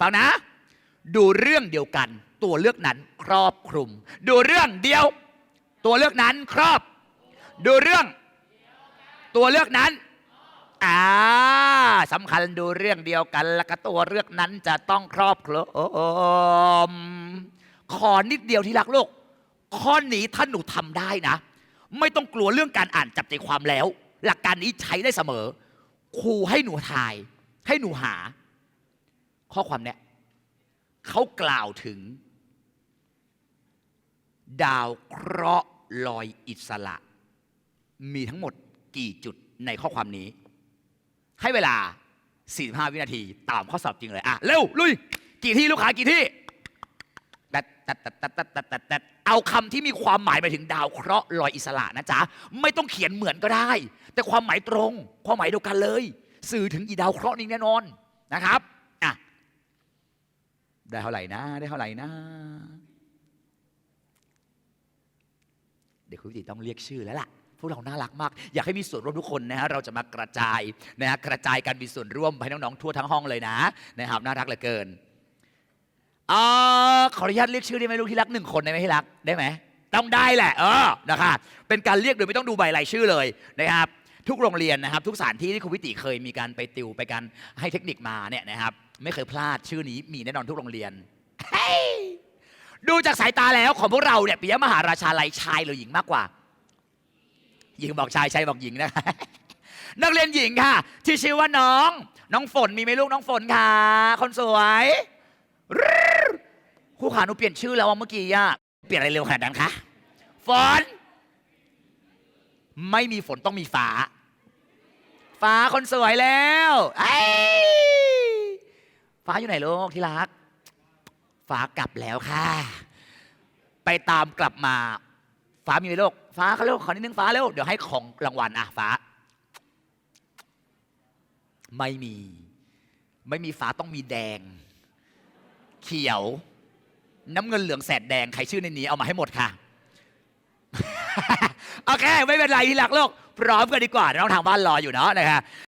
ฟังนะ ดูเรื่องเดียวกัน ตัวเลือกนั้นครอบคลุม ดูเรื่องเดียว ตัวเลือกนั้นครอบ ดูเรื่อง ตัวเลือกนั้นอ่าสำคัญดูเรื่องเดียวกัน แล้วก็ตัวเลือกนั้นจะต้องครอบคลุมขอนิดเดียวที่รักโลก ข้อนี้ถ้านหนูทำได้นะ ไม่ต้องกลัวเรื่องการอ่านจับใจความแล้ว หลักการนี้ใช้ได้เสมอ ครูให้หนูทาย ให้หนูหา ข้อความเนี้ยเขากล่าวถึง ดาวเคราะห์ลอยอิสระ มีทั้งหมดกี่จุดในข้อความนี้ ให้เวลา 45 วินาทีตามข้อสอบจริงเลย อะ เร็ว ลุย กี่ที่ลูกค้ากี่ที่แต่แต่แต่แต่แต่แต่แต่เอาคำที่มีความหมายไปถึงดาวเคราะห์ลอยอิสระนะจ๊ะ ไม่ต้องเขียนเหมือนก็ได้ แต่ความหมายตรง ความหมายเดียวกันเลย สื่อถึงกี่ดาวเคราะห์นี้แน่นอนนะครับ ได้เท่าไหร่นะ ได้เท่าไหร่นะ เดี๋ยวคุณวิติต้องเรียกชื่อแล้วล่ะพวกเราน่ารักมาก อยากให้มีส่วนร่วมทุกคนนะฮะเราจะมากระจายนะฮะกระจายการมีส่วนร่วมให้น้องๆทั่วทั้งห้องเลยนะนะครับน่ารักเหลือเกินเออขออนุญาตเรียกชื่อได้ไหมลูกที่รักหนึ่งคนได้ไหมที่รักได้ไหมต้องได้แหละเออนะครับเป็นการเรียกโดยไม่ต้องดูใบรายชื่อเลยนะครับ ทุกโรงเรียนนะครับ ทุกสถานที่ที่คุณวิติเคยมีการไปติวไปการให้เทคนิคมาเนี่ยนะครับ ไม่เคยพลาดชื่อนี้มีแน่นอนทุกโรงเรียน ดูจากสายตาแล้วของพวกเราเนี่ยปิยมหาราชาลัยชายหรือหญิงมากกว่า หญิงบอกชายชายบอกหญิงนะนักเรียนหญิงค่ะ ที่ชื่อว่าน้อง น้องฝนมีไหมลูกน้องฝนค่ะ คนสวยครูขาหนูเปลี่ยนชื่อแล้วอะเมื่อกี้อะเปลี่ยนอะไรเร็วขนาดนั้นคะฝน ไม่มีฝนต้องมีฟ้า ฟ้าคนสวยแล้วไอ้ ฟ้าอยู่ไหนลูกที่รัก ฟ้ากลับแล้วค่ะ ไปตามกลับมา ฟ้ามีไหมลูกฟ้าเขาเร็วขอนิดนึงฟ้าเร็วเดี๋ยวให้ของรางวัลอะฟ้า ไม่มี ไม่มีฟ้าต้องมีแดง เขียว น้ำเงินเหลืองแสดแดงใครชื่อในนี้เอามาให้หมดค่ะโอเค ไม่เป็นไรที่รักโลก พร้อมกันดีกว่าน้องทางบ้านรออยู่เนาะนะครับ